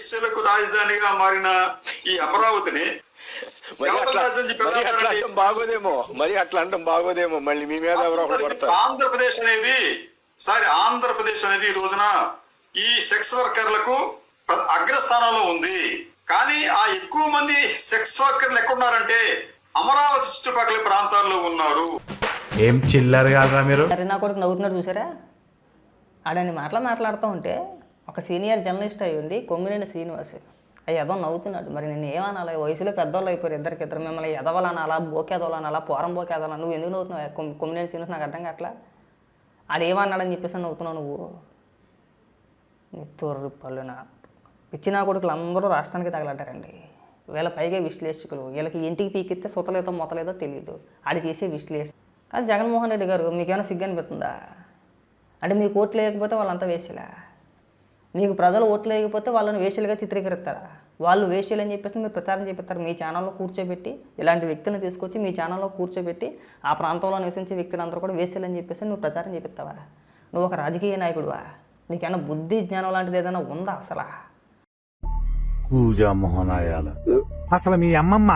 వేశ్యలకు రాజధానిగా మారిన ఈ అమరావతిని బాగోదేమో. మరి అట్లా అంటాం బాగోదేమో. మళ్ళీ మీ మీద ఎవరో ఆంధ్రప్రదేశ్ అనేది సారీ ఆంధ్రప్రదేశ్ అనేది ఈ రోజున ఈ సెక్స్ వర్కర్లకు అగ్రస్థానంలో ఉంది. కానీ ఆ ఎక్కువ మంది సెక్స్ వర్కర్లు ఎక్కడున్నారంటే అమరావతి చుట్టుపక్కల ప్రాంతాల్లో ఉన్నారు. ఏం చిల్లర్ కాదురా మీరు? మరి నా కొడుకు నవ్వుతున్నాడు చూసారా? ఆడని మాటలు మాట్లాడుతూ ఉంటే ఒక సీనియర్ జర్నలిస్ట్ అయ్యి ఉండి కొమ్మినేని శ్రీనివాస్ అయ్యి ఎదో నవ్వుతున్నాడు. మరి నేను ఏమనాలి? వయసులో పెద్దోళ్ళు అయిపోయారు ఇద్దరికి. ఇద్దరు మిమ్మల్ని ఎదవలనాలా? బోకేదోలనాలా? పోరం బోకేదోలా నువ్వు ఎందుకు నవ్వుతున్నావు? కొమ్- కొమ్మినేని శ్రీనివాస్ నాకు అర్థం కావట్లా? ఆడు ఏమన్నాడని చెప్పేసి నవ్వుతున్నావు నువ్వు? నిత్తూరు తోరు పళ్ళున పిచ్చిన కొడుకులు అందరూ రాష్ట్రానికి తగలడ్డారండి వీళ్ళ పైగా విశ్లేషకులు. వీళ్ళకి ఇంటికి పీకిస్తే సుతలేదో మొతలేదో తెలియదు ఆడి చేసే విశ్లేషణ కానీ జగన్మోహన్ రెడ్డి గారు మీకేమైనా సిగ్గు అనిపిస్తుందా? అంటే మీకు ఓట్లు లేకపోతే వాళ్ళంతా వేసేలా? మీకు ప్రజలు ఓట్లు లేకపోతే వాళ్ళని వేషలుగా చిత్రీకరిస్తారా? వాళ్ళు వేషలు అని చెప్పేసి మీరు ప్రచారం చేపిస్తారు. మీ ఛానల్లో కూర్చోబెట్టి ఇలాంటి వ్యక్తులను తీసుకొచ్చి మీ ఛానల్లో కూర్చోబెట్టి ఆ ప్రాంతంలో నివసించే వ్యక్తులందరూ కూడా వేషలు అని చెప్పేసి నువ్వు ప్రచారం చేపిస్తావా? నువ్వు ఒక రాజకీయ నాయకుడువా? నీకేమైనా బుద్ధి జ్ఞానం లాంటిది ఏదైనా ఉందా అసలా? కూజా అసలు మీ అమ్మమ్మ